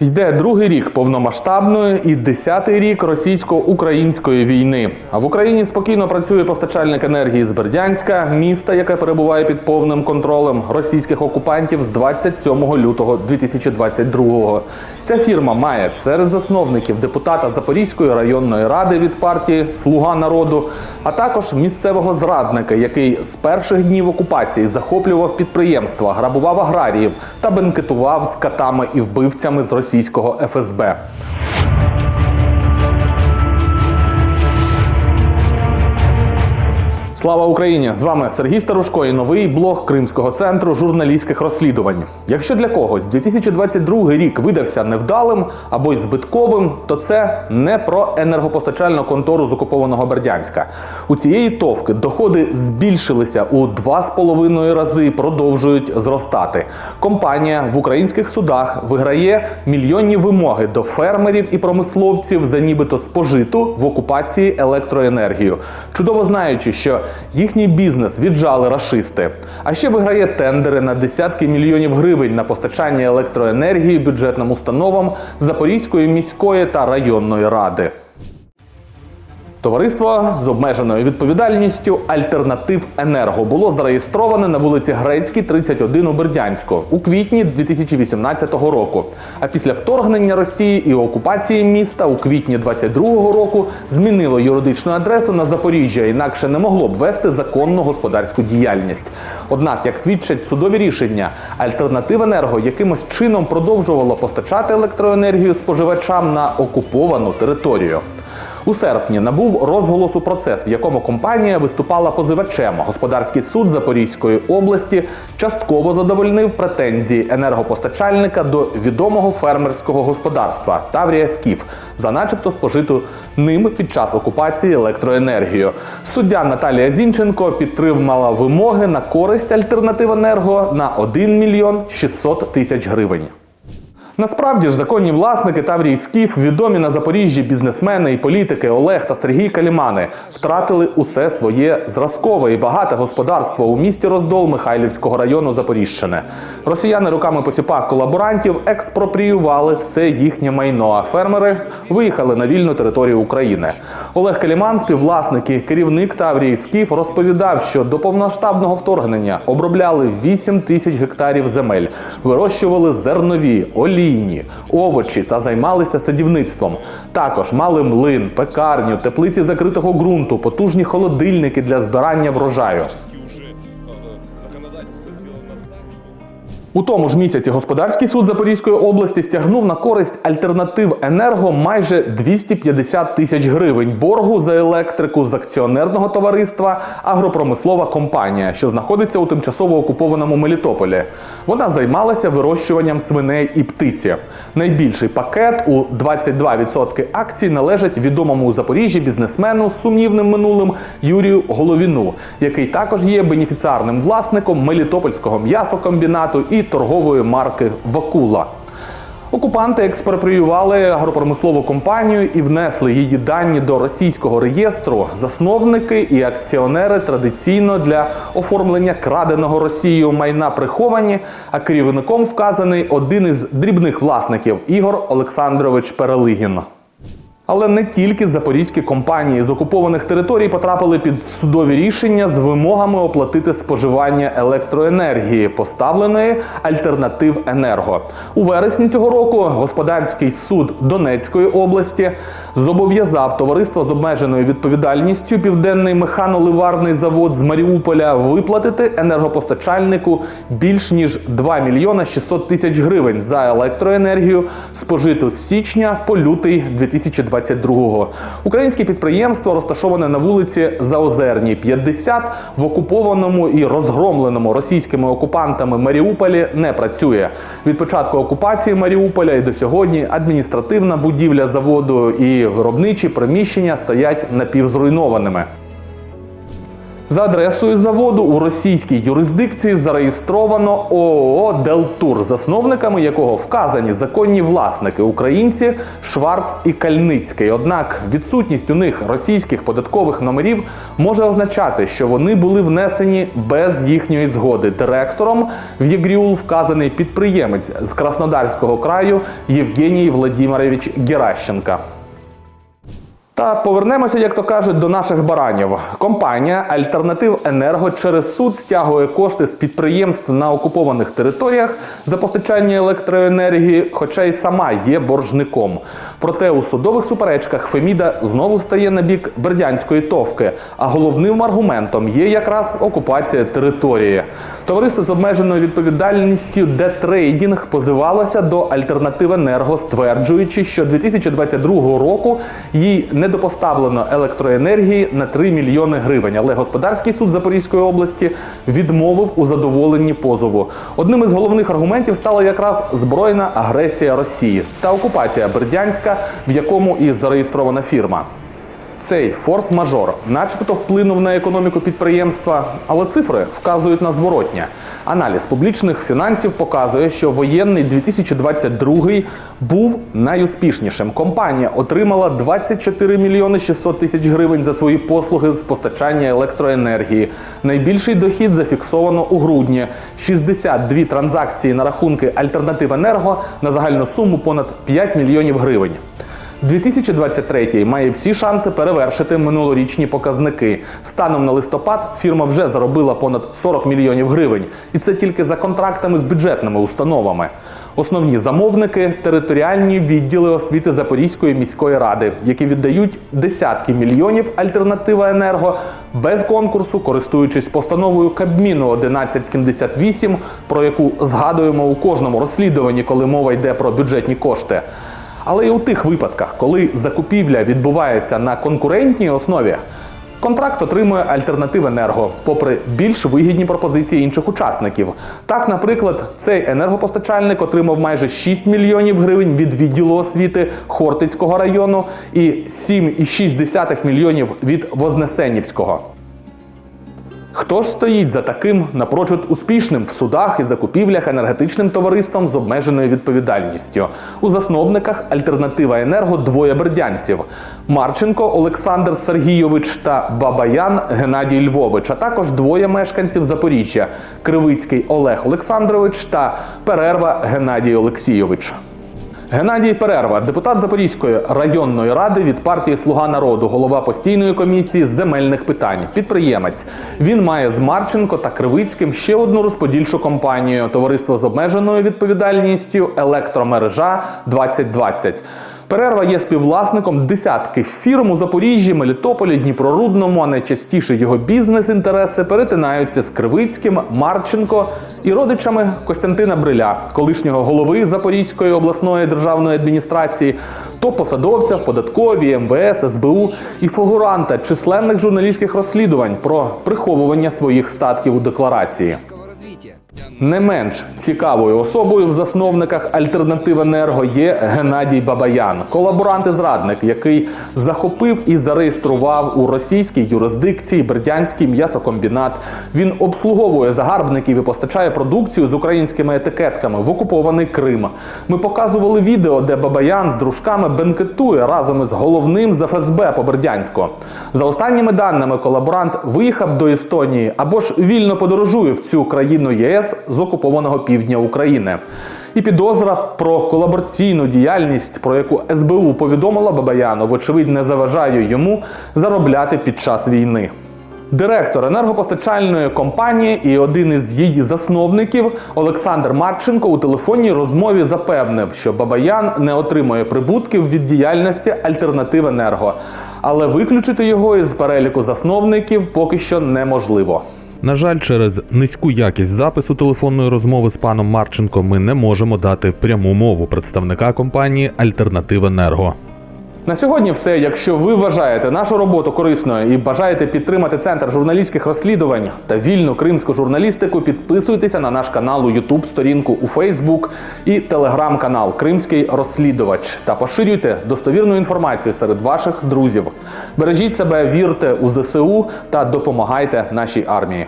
Йде другий рік повномасштабної і десятий рік російсько-української війни. А в Україні спокійно працює постачальник енергії з Бердянська, міста, яке перебуває під повним контролем російських окупантів з 27 лютого 2022-го. Ця фірма має серед засновників депутата Запорізької районної ради від партії Слуга народу, а також місцевого зрадника, який з перших днів окупації захоплював підприємства, грабував аграріїв та бенкетував з катами і вбивцями з російського ФСБ. Слава Україні! З вами Сергій Старушко і новий блог Кримського центру журналістських розслідувань. Якщо для когось 2022 рік видався невдалим або й збитковим, то це не про енергопостачальну контору з окупованого Бердянська. У цієї товки доходи збільшилися у 2,5 рази, продовжують зростати. Компанія в українських судах виграє мільйонні вимоги до фермерів і промисловців за нібито спожиту в окупації електроенергію, чудово знаючи, що їхній бізнес віджали рашисти. А ще виграє тендери на десятки мільйонів гривень на постачання електроенергії бюджетним установам Запорізької міської та районної ради. Товариство з обмеженою відповідальністю Альтернатив Енерго було зареєстроване на вулиці Грецькій, 31 у Бердянську у квітні 2018 року. А після вторгнення Росії і окупації міста у квітні 2022 року змінило юридичну адресу на Запоріжжя, інакше не могло б вести законну господарську діяльність. Однак, як свідчать судові рішення, Альтернатив Енерго якимось чином продовжувало постачати електроенергію споживачам на окуповану територію. У серпні набув розголосу процес, в якому компанія виступала позивачем. Господарський суд Запорізької області частково задовольнив претензії енергопостачальника до відомого фермерського господарства Таврія Скіф за начебто спожиту ним під час окупації електроенергію. Суддя Наталія Зінченко підтримала вимоги на користь альтернатив енерго на 1 мільйон 600 тисяч гривень. Насправді ж законні власники Таврій Скіф, відомі на Запоріжжі бізнесмени і політики Олег та Сергій Калімани, втратили усе своє зразкове і багате господарство у місті Роздол Михайлівського району Запоріжщини. Росіяни руками посіпак колаборантів експропріювали все їхнє майно, а фермери виїхали на вільну територію України. Олег Каліман, співвласник і керівник Таврії Скіф, розповідав, що до повноштабного вторгнення обробляли 8 тисяч гектарів земель, вирощували зернові, олійні, овочі та займалися садівництвом. Також мали млин, пекарню, теплиці закритого ґрунту, потужні холодильники для збирання врожаю. У тому ж місяці господарський суд Запорізької області стягнув на користь альтернатив енерго майже 250 тисяч гривень боргу за електрику з акціонерного товариства Агропромислова компанія, що знаходиться у тимчасово окупованому Мелітополі. Вона займалася вирощуванням свиней і птиці. Найбільший пакет у 22% акцій належить відомому у Запоріжжі бізнесмену з сумнівним минулим Юрію Головіну, який також є бенефіціарним власником Мелітопольського м'ясокомбінату і торгової марки Вакула. Окупанти експропріювали агропромислову компанію і внесли її дані до російського реєстру. Засновники і акціонери традиційно для оформлення краденого Росією майна приховані, а керівником вказаний один із дрібних власників Ігор Олександрович Перелигін. Але не тільки запорізькі компанії з окупованих територій потрапили під судові рішення з вимогами оплатити споживання електроенергії, поставленої альтернатив енерго. У вересні цього року господарський суд Донецької області зобов'язав товариство з обмеженою відповідальністю Південний механоливарний завод з Маріуполя виплатити енергопостачальнику більш ніж 2 мільйона 600 тисяч гривень за електроенергію, спожиту з січня по лютий 2022-го. Українське підприємство розташоване на вулиці Заозерній, 50 в окупованому і розгромленому російськими окупантами Маріуполі не працює. Від початку окупації Маріуполя і до сьогодні адміністративна будівля заводу і виробничі приміщення стоять напівзруйнованими. За адресою заводу у російській юрисдикції зареєстровано ООО Делтур, засновниками якого вказані законні власники українці Шварц і Кальницький. Однак відсутність у них російських податкових номерів може означати, що вони були внесені без їхньої згоди. Директором в ЄГРІУЛ вказаний підприємець з Краснодарського краю Євгеній Владимирович Геращенка. Та повернемося, як то кажуть, до наших баранів. Компанія Альтернатив Енерго через суд стягує кошти з підприємств на окупованих територіях за постачання електроенергії, хоча й сама є боржником. Проте у судових суперечках Феміда знову стає на бік бердянської товки. А головним аргументом є якраз окупація території. Товариство з обмеженою відповідальністю Детрейдінг позивалося до Альтернатив Енерго, стверджуючи, що 2022 року їй недопоставлено електроенергії на 3 мільйони гривень. Але господарський суд Запорізької області відмовив у задоволенні позову. Одним із головних аргументів стала якраз збройна агресія Росії та окупація Бердянська, в якому і зареєстрована фірма. Цей форс-мажор, начебто, вплинув на економіку підприємства, але цифри вказують на зворотнє. Аналіз публічних фінансів показує, що воєнний 2022 був найуспішнішим. Компанія отримала 24 мільйони 600 тисяч гривень за свої послуги з постачання електроенергії. Найбільший дохід зафіксовано у грудні 62 транзакції на рахунки Альтернатив Енерго на загальну суму понад 5 мільйонів гривень. 2023 має всі шанси перевершити минулорічні показники. Станом на листопад фірма вже заробила понад 40 мільйонів гривень, і це тільки за контрактами з бюджетними установами. Основні замовники територіальні відділи освіти Запорізької міської ради, які віддають десятки мільйонів альтернатива енерго без конкурсу, користуючись постановою Кабміну 1178, про яку згадуємо у кожному розслідуванні, коли мова йде про бюджетні кошти. Але і у тих випадках, коли закупівля відбувається на конкурентній основі, контракт отримує альтернатив енерго, попри більш вигідні пропозиції інших учасників. Так, наприклад, цей енергопостачальник отримав майже 6 мільйонів гривень від відділу освіти Хортицького району і 7,6 мільйонів від Вознесенівського. Хто ж стоїть за таким напрочуд успішним в судах і закупівлях енергетичним товариством з обмеженою відповідальністю? У засновниках Альтернатива Енерго двоє бердянців: Марченко Олександр Сергійович та Бабаян Геннадій Львович, а також двоє мешканців Запоріжжя: Кривицький Олег Олександрович та Перерва Геннадій Олексійович. Геннадій Перерва, депутат Запорізької районної ради від партії Слуга народу, голова постійної комісії з земельних питань, підприємець. Він має з Марченко та Кривицьким ще одну розподільчу компанію товариство з обмеженою відповідальністю Електромережа 2020. Перерва є співвласником десятків фірм у Запоріжжі, Мелітополі, Дніпрорудному, а найчастіше його бізнес-інтереси перетинаються з Кривицьким, Марченко і родичами Костянтина Бриля, колишнього голови Запорізької обласної державної адміністрації, то посадовця в податковій, МВС, СБУ і фігуранта численних журналістських розслідувань про приховування своїх статків у декларації. Не менш цікавою особою в засновниках Альтернатив Енерго є Геннадій Бабаян, колаборант і зрадник, який захопив і зареєстрував у російській юрисдикції Бердянський м'ясокомбінат. Він обслуговує загарбників і постачає продукцію з українськими етикетками в окупований Крим. Ми показували відео, де Бабаян з дружками бенкетує разом із головним з ФСБ по Бердянську. За останніми даними, колаборант виїхав до Естонії або ж вільно подорожує в цю країну ЄС з окупованого півдня України. І підозра про колабораційну діяльність, про яку СБУ повідомила Бабаяну, вочевидь не заважає йому заробляти під час війни. Директор енергопостачальної компанії і один із її засновників Олександр Марченко у телефонній розмові запевнив, що Бабаян не отримує прибутків від діяльності Альтернатив Енерго, але виключити його із переліку засновників поки що неможливо. На жаль, через низьку якість запису телефонної розмови з паном Марченко ми не можемо дати пряму мову представника компанії Альтернатива Енерго. На сьогодні все. Якщо ви вважаєте нашу роботу корисною і бажаєте підтримати центр журналістських розслідувань та вільну кримську журналістику, підписуйтеся на наш канал у YouTube, сторінку у Facebook і телеграм-канал Кримський розслідувач та поширюйте достовірну інформацію серед ваших друзів. Бережіть себе, вірте у ЗСУ та допомагайте нашій армії.